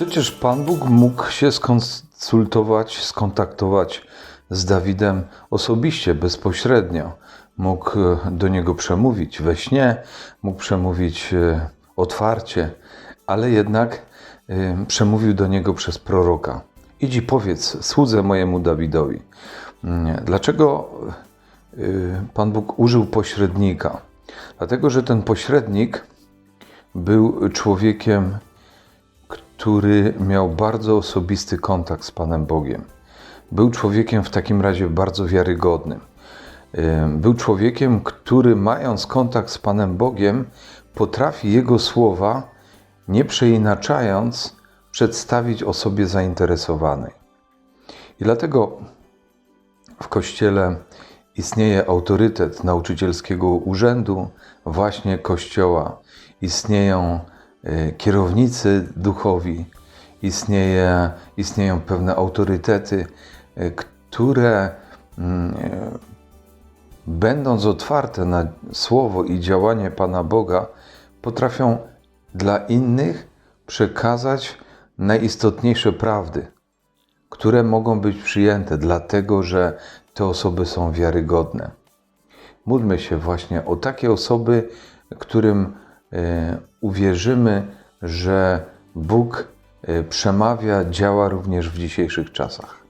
Przecież Pan Bóg mógł się skonsultować, skontaktować z Dawidem osobiście, bezpośrednio. Mógł e, do niego przemówić we śnie, mógł przemówić e, otwarcie, ale jednak e, przemówił do niego przez proroka. Idź i powiedz słudze mojemu Dawidowi. Mm, Dlaczego Pan Bóg użył pośrednika? Dlatego, że ten pośrednik był człowiekiem, który miał bardzo osobisty kontakt z Panem Bogiem. Był człowiekiem w takim razie bardzo wiarygodnym. Był człowiekiem, który mając kontakt z Panem Bogiem, potrafi Jego słowa, nie przeinaczając, przedstawić osobie zainteresowanej. I dlatego w Kościele istnieje autorytet nauczycielskiego urzędu, właśnie Kościoła. Istnieją kierownicy duchowi, istnieje, istnieją pewne autorytety, e, które mm, e, będąc otwarte na słowo i działanie Pana Boga, potrafią dla innych przekazać najistotniejsze prawdy które mogą być przyjęte, dlatego że te osoby są wiarygodne. Módlmy się właśnie o takie osoby, którym uwierzymy, że Bóg e, przemawia, działa również w dzisiejszych czasach.